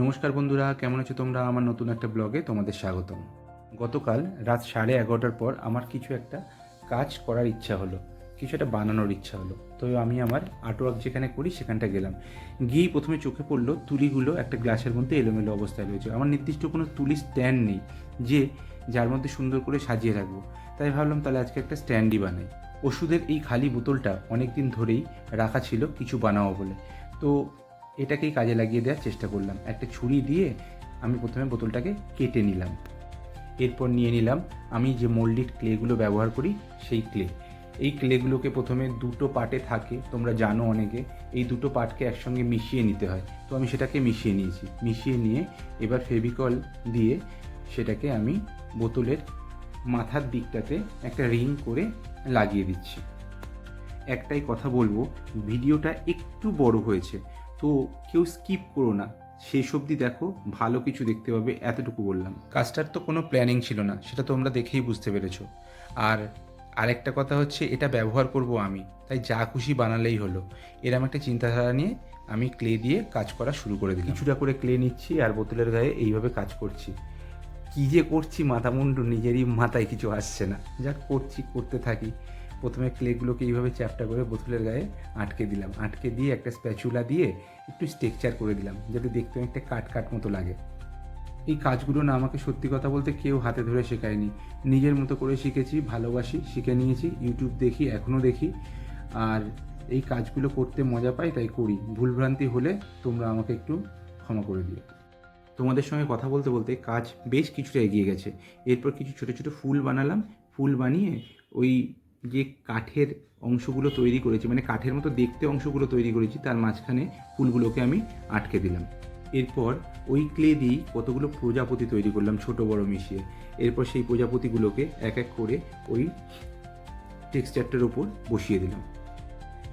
নমস্কার বন্ধুরা, কেমন আছো তোমরা? আমার নতুন একটা ব্লগে তোমাদের স্বাগতম। গতকাল রাত সাড়ে এগারোটার পর আমার কিছু একটা কাজ করার ইচ্ছা হলো, কিছু একটা বানানোর ইচ্ছা হলো। তো আমি আমার আর্টওয়ার্ক যেখানে করি সেখানটা গেলাম। গিয়েই প্রথমে চোখে পড়ল তুলিগুলো একটা গ্লাসের মধ্যে এলোমেলো অবস্থায় রয়েছে। আমার নির্দিষ্ট কোনো তুলি স্ট্যান্ড নেই, যে যার মধ্যে সুন্দর করে সাজিয়ে রাখব। তাই ভাবলাম তাহলে আজকে একটা স্ট্যান্ডই বানাই। ওষুধের এই খালি বোতলটা অনেক দিন ধরেই রাখা ছিল কিছু বানাবো বলে। তো এটাকেই কাজে লাগিয়ে দেওয়ার চেষ্টা করলাম। একটা ছুরি দিয়ে আমি প্রথমে বোতলটাকে কেটে নিলাম। এরপর নিয়ে নিলাম আমি যে মোল্ডিড ক্লেগুলো ব্যবহার করি, সেই ক্লে এই ক্লেগুলোকে প্রথমে দুটো পার্টে থাকে, তোমরা জানো অনেকে, এই দুটো পার্টকে একসঙ্গে মিশিয়ে নিতে হয়। তো আমি সেটাকে মিশিয়ে নিয়েছি। মিশিয়ে নিয়ে এবার ফেভিকল দিয়ে সেটাকে আমি বোতলের মাথার দিকটাতে একটা রিং করে লাগিয়ে দিচ্ছি। একটাই কথা বলব, ভিডিওটা একটু বড় হয়েছে। তো কেউ স্কিপ করো না। সেই অবধি দেখো, ভালো কিছু দেখতে পাবে, এতটুকু বললাম। কাজটার তো কোনো প্ল্যানিং ছিল না, সেটা তোমরা দেখেই বুঝতে পেরেছ। আর আরেকটা কথা হচ্ছে, এটা ব্যবহার করব আমি, তাই যা খুশি বানালেই হলো। এরম একটা চিন্তাধারা নিয়ে আমি ক্লে দিয়ে কাজ করা শুরু করে দিই কিছুটা করে ক্লে নিচ্ছি, আর বোতলের গায়ে এইভাবে কাজ করছি। কী যে করছি মাথা মুন্ডু নিজেরই মাথায় কিছু আসছে না। যা করছি, করতে থাকি। প্রথমে ক্লেগুলোকে এইভাবে চ্যাপটা করে বোতলের গায়ে আটকে দিলাম। আটকে দিয়ে একটা স্প্যাচুলা দিয়ে একটু স্ট্রেকচার করে দিলাম, যাতে দেখতে একটা কাট কাট মতো লাগে। এই কাজগুলো না আমাকে সত্যি কথা বলতে কেউ হাতে ধরে শেখায়নি। নিজের মতো করে শিখেছি, ভালোবাসি, শিখে নিয়েছি ইউটিউব দেখি এখনও দেখি। আর এই কাজগুলো করতে মজা পাই, তাই করি। ভুলভ্রান্তি হলে তোমরা আমাকে একটু ক্ষমা করে দিও। তোমাদের সঙ্গে কথা বলতে বলতে কাজ বেশ কিছুটা এগিয়ে গেছে। এরপর কিছু ছোটো ছোটো ফুল বানালাম। ফুল বানিয়ে ওই যে কাঠের অংশগুলো তৈরি করেছি মানে কাঠের মতো দেখতে অংশগুলো তৈরি করেছি, তার মাঝখানে ফুলগুলোকে আমি আটকে দিলাম। এরপর ওই ক্লে দিয়েই কতগুলো প্রজাপতি তৈরি করলাম ছোট বড় মিশিয়ে। এরপর সেই প্রজাপতিগুলোকে এক এক করে ওই টেক্সচারটার ওপর বসিয়ে দিলাম।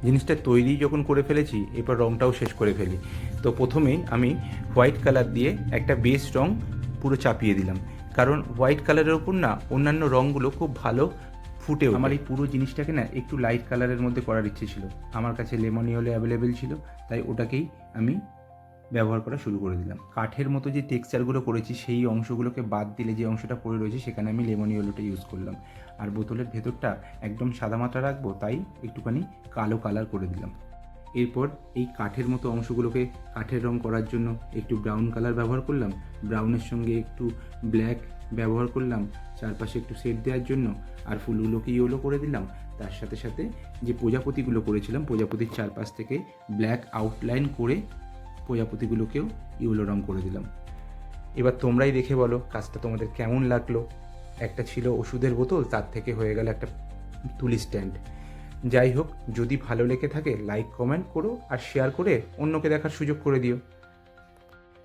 জিনিসটা তৈরি যখন করে ফেলেছি, এরপর রঙটাও শেষ করে ফেলি। তো প্রথমেই আমি হোয়াইট কালার দিয়ে একটা বেস রং পুরো চাপিয়ে দিলাম। কারণ হোয়াইট কালারের ওপর না অন্যান্য রঙগুলো খুব ভালো ফুটে আমার এই পুরো জিনিসটাকে না একটু লাইট কালারের মধ্যে করার ইচ্ছে ছিল। আমার কাছে লেমনি হলে অ্যাভেলেবেল ছিল, তাই ওটাকেই আমি ব্যবহার করা শুরু করে দিলাম। কাঠের মতো যে টেক্সচারগুলো করেছি, সেই অংশগুলোকে বাদ দিলে যে অংশটা পড়ে রয়েছে, সেখানে আমি লেমন ইয়েলোটা ইউজ করলাম। আর বোতলের ভেতরটা একদম সাদামাটা রাখব, তাই একটুখানি কালো কালার করে দিলাম। এরপর এই কাঠের মতো অংশগুলোকে কাঠের রং করার জন্য একটু ব্রাউন কালার ব্যবহার করলাম। ব্রাউনের সঙ্গে একটু ব্ল্যাক ব্যবহার করলাম। চারপাশে একটু সেট দেওয়ার জন্য আর ফুলগুলোকে ইয়েলো করে দিলাম। তার সাথে সাথে যে প্রজাপতিগুলো করেছিলাম, প্রজাপতির চারপাশ থেকে ব্ল্যাক আউটলাইন করে প্রজাপতিগুলোকেও ইউলো রং করে দিলাম। এবার তোমরাই দেখে বলো, কাজটা তোমাদের কেমন লাগল? একটা ছিল ওষুধের বোতল, তার থেকে হয়ে গেল একটা তুলি স্ট্যান্ড যাই হোক, যদি ভালো লেগে থাকে লাইক কমেন্ট করো আর শেয়ার করে অন্যকে দেখার সুযোগ করে দিও।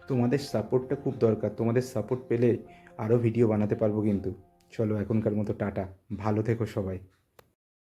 তোমাদের সাপোর্টটা খুব দরকার। তোমাদের সাপোর্ট পেলে আরও ভিডিও বানাতে পারব কিন্তু। চলো এখনকার মতো টাটা। ভালো থেকো সবাই।